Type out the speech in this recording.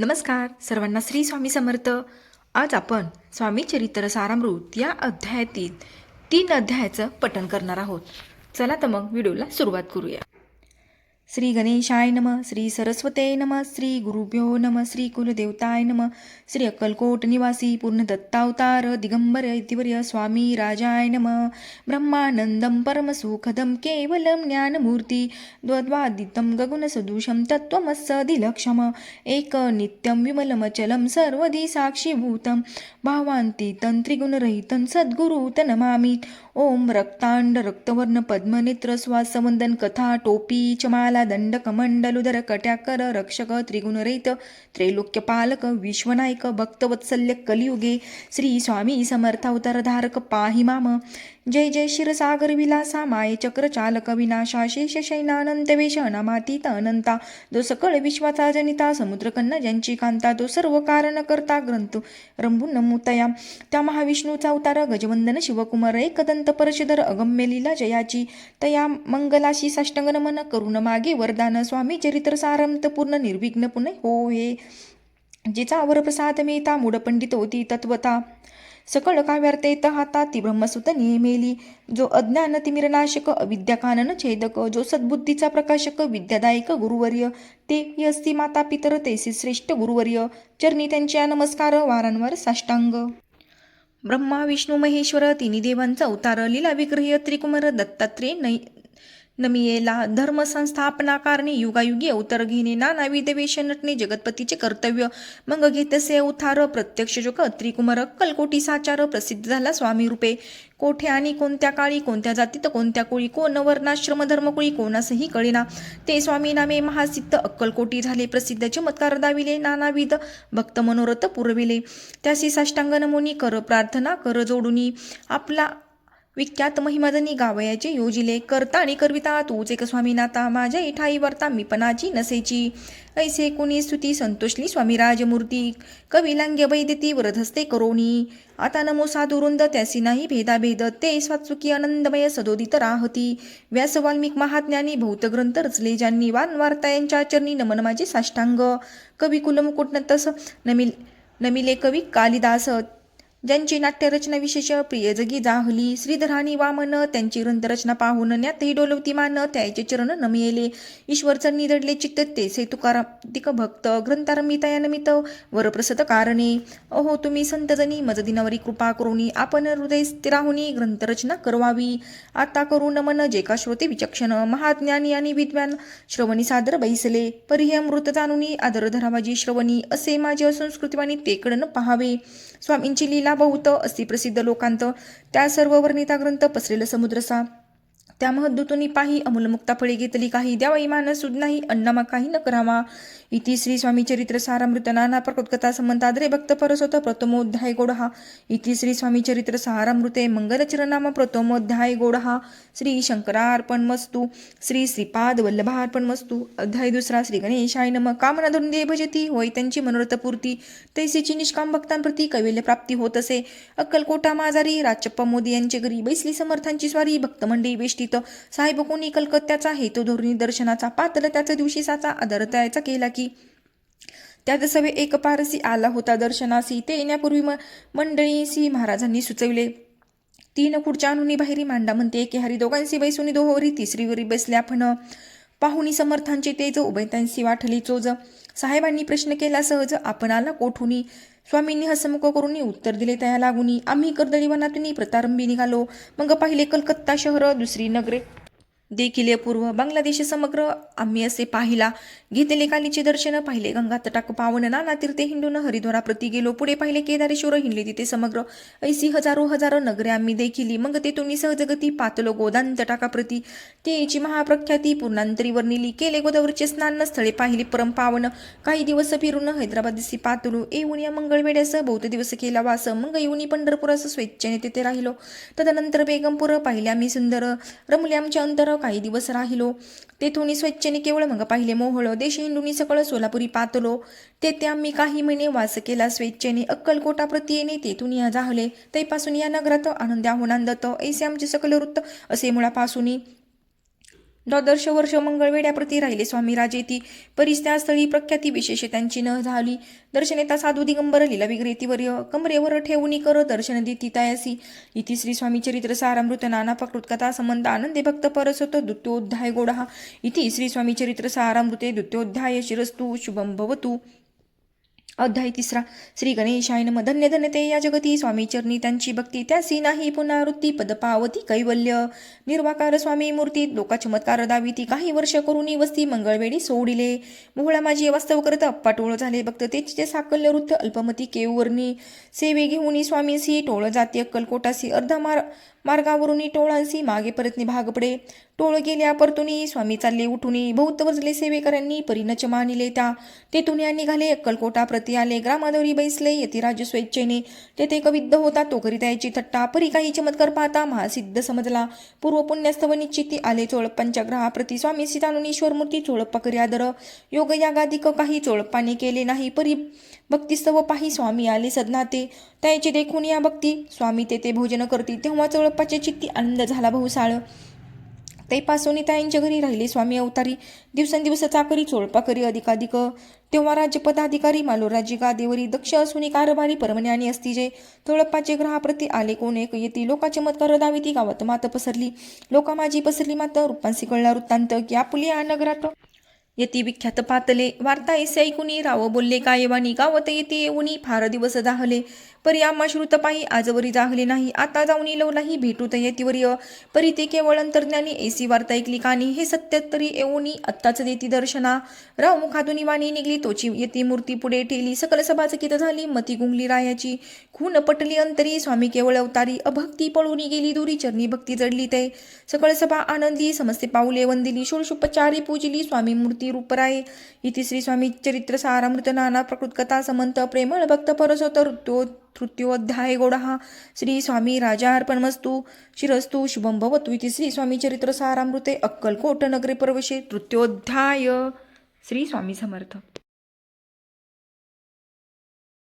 नमस्कार सर्वांना श्री स्वामी समर्थ. आज आपण स्वामी चरित्र सारामृत या अध्यायातील तीन अध्यायाचं पठण करणार आहोत. चला तर मग व्हिडिओला सुरुवात करूया. श्री गणेशाय नम श्री सरस्वते नम श्री गुरुभ्यो नम श्री कुलदेवताय नम श्री अक्कलकोट निवासी पूर्ण दत्तावतार दिगंबर इतिवर्य स्वामी राजाय नम। ब्रह्मानन्दं परमसुखदं केवलं ज्ञानमूर्ति द्वद्वादितं गगनसदृशं तत्त्वमस्सदिलक्षम एकनित्यं विमलमचलं सर्वधि साक्षीभूतं भावान्तितं त्रिगुणरहितं सद्गुरुतं ओम ॐ रक्ताण्ड रक्तवर्ण पद्मनेत्र स्वासवन्दन कथा टोपी चमाला दंड कमंडलुदर कट्याकर रक्षक त्रिगुणरहित त्रैलोक्यपालक विश्वनायक भक्तवत्सल्य कलियुगे श्री स्वामी समर्थ अवतारधारक पाहि माम जय जय क्षीरसागर विलासा माये चक्रचालक विनाशा शेष शैनानंत वेश अनामातीत अनंता जो सकळ विश्वाचा जनिता समुद्र ज्यांची कांता तो सर्व कारण करता ग्रंथ. रंभून नमुतया. त्या महाविष्णूचा अवतार गजवंदन शिवकुमार एकदंत परशुधर अगम्य लीला जयाची. तया मंगलाशी साष्टंग नमन करुण मागे वरदान स्वामी चरित्र सारंत पूर्ण निर्विघ्न पुणे हो हे जिचा वरप्रसाद मेता मूढ पंडित होती तत्वता. सकळ काव्यार्थे हाता ती ब्रह्मसुत नियमेली जो अज्ञान तिमिरनाशक अविद्याकानन छेदक. जो सद्बुद्धीचा प्रकाशक विद्यादायक गुरुवर्य. ते असती माता पितर तेसी श्रेष्ठ गुरुवर्य. चरणी त्यांच्या नमस्कार वारंवार साष्टांग. ब्रह्मा विष्णू महेश्वर तिन्ही देवांचा अवतार लीला विग्रह त्रिकुमार दत्तात्रेय नै नमियेला धर्मसंस्थापना कारणे युगायुगी अवतार घेणे नानाविध वेश नटणे जगतपतीचे कर्तव्य. मग घेतसे उथार प्रत्यक्ष जोक त्रिकुमर कलकोटी साचार प्रसिद्ध झाला स्वामी रूपे. कोठे आणि कोणत्या काळी कोणत्या जातीत कोणत्या कुळी कोण वर्णाश्रम धर्मकुळी कोणासही कळेना. ते स्वामी नामे महासिद्ध अक्कलकोटी झाले प्रसिद्ध चमत्कार दाविले नानाविध भक्त मनोरथ पुरविले. त्यासी साष्टांग नमुनी कर प्रार्थना कर जोडुनी. आपला विख्यात महिमदनी गावयाचे योजिले करता आणि करविता तूच एक स्वामीनाथा माझ्या इठाई वर्ता मीपणाची नसेची. ऐसे कुणी स्तुती संतोषली स्वामी राजमूर्ती कविलांग्य वैद्यती वरधस्ते करोनी. आता नमो साधुरुंद त्यासी नाही भेदाभेद ते स्वात्सुकी आनंदमय सदोदित राहती. व्यास वाल्मिक महाज्ञानी भौतग्रंथ रचले ज्यांनी वानवार्ता यांच्या चरणी नमन माझे साष्टांग. कवी कुलमुकुट तस नमिल नमिले कवी कालिदास ज्यांची नाट्यरचना विशेष प्रिय जगी जाहली श्रीधराणी वामन त्यांची ग्रंथरचना पाहून न्यातही डोलवती मान त्याचे चरण नमियेले. ईश्वरचं निदडले चित्त ते से तिक भक्त ग्रंथारमिता नमित वरप्रसत कारणे. अहो तुम्ही संतजनी मज दिनावरी कृपा करुणी आपण हृदय स्थिराहुनी ग्रंथरचना करवावी. आता करू नमन जे का श्रोते विचक्षण महाज्ञानी आणि विद्वान. श्रवणी सादर बैसले परी मृत जाणुनी आदर धरावाजी श्रवणी असे माझे असंस्कृतिवाणी तेकडन पहावे. स्वामींची लीला बहुत असी प्रसिद्ध लोकांत त्या सर्व वर्णिता ग्रंथ पसरेल समुद्रसा. त्या महद्दुतुनी पाही अमूलमुक्ता फळे घेतली काही द्यावा इमान सुद नाही अण्णामा काही न करावा. इति श्री स्वामी चरित्र सारामृत नाना प्रकृतकथा संबंधाद्रे भक्त परसोत प्रथमोध्याय गोडहा. इति श्री स्वामी चरित्र सारामृते मंगलचरनाम प्रथमोध्याय गोडहा. श्री शंकरार्पण मस्तू श्री श्रीपाद वल्लभार्पण मस्तू. अध्याय दुसरा श्री गणेशाय नम. कामना धरून दे भजती होय त्यांची मनोरथपूर्ती तैसेची निष्काम भक्तांप्रती कैवल्य प्राप्ती होत असे. अक्कलकोटा माजारी राजप्पा मोदी यांचे घरी बैसली समर्थांची स्वारी. भक्तमंडळी वेष्टीत साहेब कोणी कलकत्त्याचा हेतू धोरणी दर्शनाचा पात्र. त्याचा दिवशी साचा आदर त्याचा केला की. त्यात सवे एक पारसी आला होता दर्शनासी. ते येण्यापूर्वी म मंडळीसी महाराजांनी सुचविले. तीन खुर्च्या अनुनी बाहेरी मांडा म्हणते. एके हरी दोघांशी बैसुनी दोहोरी. तिसरीवरी बसल्या फण पाहुणी समर्थांचे तेज उभयतांशी वाटली चोज. साहेबांनी प्रश्न केला सहज. आपण आला कोठुनी? स्वामींनी हसमुख करून उत्तर दिले त्या लागुनी आम्ही कर्दळीवनातून प्रतारंभी निघालो. मग पाहिले कलकत्ता शहर दुसरी नगरे. देखील पूर्व बांगलादेश समग्र आम्ही असे पाहिला. घेतले कालीचे दर्शन पाहिले. गंगा तटाक पावन नाना तीर्थे हिंडून हरिद्वारा प्रती गेलो. पुढे पाहिले केदारेश्वर हिंडले तिथे समग्र. ऐसी हजारो हजारो नगरे आम्ही देखिली. मग तेथून सहजगती पातलो गोदान तटाकाप्रती तेची महाप्रख्याती पूर्णांतरी वर्णिली. केले गोदावरीचे स्नान स्थळे पाहिली. परम पावन. काही दिवस फिरून हैदराबाद दिसी पातळू. येऊन या मंगळवेड्यास बहुत दिवस केला वास. मग येऊन पंढरपुरास स्वेच्छेने तिथे राहिलो. तदनंतर बेगमपूर पाहिले आम्ही सुंदर. रमले आमच्या अंतर काही दिवस राहिलो. तेथून स्वेच्छेने केवळ मग पाहिले मोहळ. देश हिंदूनी सकळ सोलापुरी पातलो. तेथे आम्ही काही महिने वास केला. स्वेच्छेने अक्कलकोटा प्रती येणे तेथून या जाहले. तैपासून या नगरात आनंद्या होनांदत ऐसे आमचे सकल वृत्त असे मुळापासून द्वादश वर्ष मंगळवेड्याप्रती राहिले स्वामी राजे ती परीस त्या स्थळी प्रख्याती विशेष त्यांची न झाली. दर्शनेता साधू दिगंबर लीला विग्रेतीवर कमरेवर ठेवणी कर दर्शन देती तयासी. इति श्री स्वामी चरित्र सारामृत नाना प्रकृत कथा संबंध आनंदे भक्त परसत द्वितोध्याय गोडहा इति श्री स्वामी चरित्र सारामृते द्वितोध्याय शिरस्तु शुभम भवतु. अध्याय तिसरा. श्री गणेशाय नम. धन्य धन्य ते या जगती. स्वामी चरणी त्यांची भक्ती त्यासी नाही पुनरावृत्ती. पद पावती कैवल्य. निर्वाकार स्वामी मूर्ती. लोका चमत्कार दाविती काही वर्ष करुणी वस्ती. मंगळवेळी सोडिले. मोहळा माझी वास्तव करत अप्पा टोळ झाले. भक्त तेचे साकल्य वृत्त. अल्पमती केववर्णी सेवे घेऊनी स्वामीसी टोळ जाती अक्कलकोटासी अर्धा मार मार्गावरून टोळांसी मागे परतने भाग पडे टोळ गेल्या परतुनी स्वामी चालले उठुनी बहुत वजले सेवेकऱ्यांनी परिणच मानिले त्या तेथून या निघाले अक्कलकोटा प्रति आले ग्रामादवरी बैसले यतिराज स्वेच्छेने. तेथे कविद्ध होता तो करीत याची थट्टा. परी काही चमत्कार पाहता महासिद्ध समजला. पूर्व पुण्यस्तव निश्चिती आले चोळप्पांच्या ग्रहाप्रति स्वामी सीतानुन मूर्ती चोळप्पा करी आदर. योग यागादिक काही चोळप्पाने केले नाही परी भक्तिस्तव पाही स्वामी आले सदनाते. त्याचे देखून या भक्ती. स्वामी तेथे भोजन करती तेव्हा चोळप्पाच्या चित्ती आनंद झाला भाऊ ते पासून त्यांच्या घरी राहिले स्वामी अवतारी. दिवसेंदिवस चाकरी चोळपा करी अधिकाधिक. तेव्हा राज्यपदाधिकारी मालोराजी गादेवरी दक्ष असून कारभारी परमण्याने असती जे तोळप्पाचे ग्रहाप्रती आले कोण एक येती लोका चमत्कार दाविती गावात मात पसरली. लोका माझी पसरली मात रूपांसी कळला वृत्तांत. की आपुली या नगरात यती विख्यात पातले वार्ता ऐसे ऐकुनी राव बोलले काय वाणी गावत येते येऊनी फार दिवस दाहले. पर या श्रुत पाही आजवरी जागले नाही. आता जाऊन लवलाही भेटूत येतीवर्य परी ते केवळ अंतर्ज्ञानी एसी वार्ता ऐकली कानी. हे सत्य तरी येऊनी आत्ताच देती दर्शना. राव मुखातून वाणी निघली तोची येती मूर्ती पुढे ठेली. सकल सभाचकित झाली मती गुंगली रायाची. खून पटली अंतरी स्वामी केवळ अवतारी. अभक्ती पळून गेली दुरी चरणी भक्ती जडली ते. सकळ सभा आनंदी समस्ते पाऊले वंदिली. षोडशोपचारी पूजली स्वामी मूर्ती रूपराय. इति श्री स्वामी चरित्र सारामृत नाना प्रकृत कथा समंत प्रेमळ भक्त परसोत ऋतो तृतीयोध्याय गोडहा श्री स्वामी राजार्पणमस्तु. शिरस्तु शुभम भवतु इति श्री स्वामी चरित्र सारामृते अक्कलकोट नगरे प्रवेशे तृतीयोध्याय श्री स्वामी समर्थ.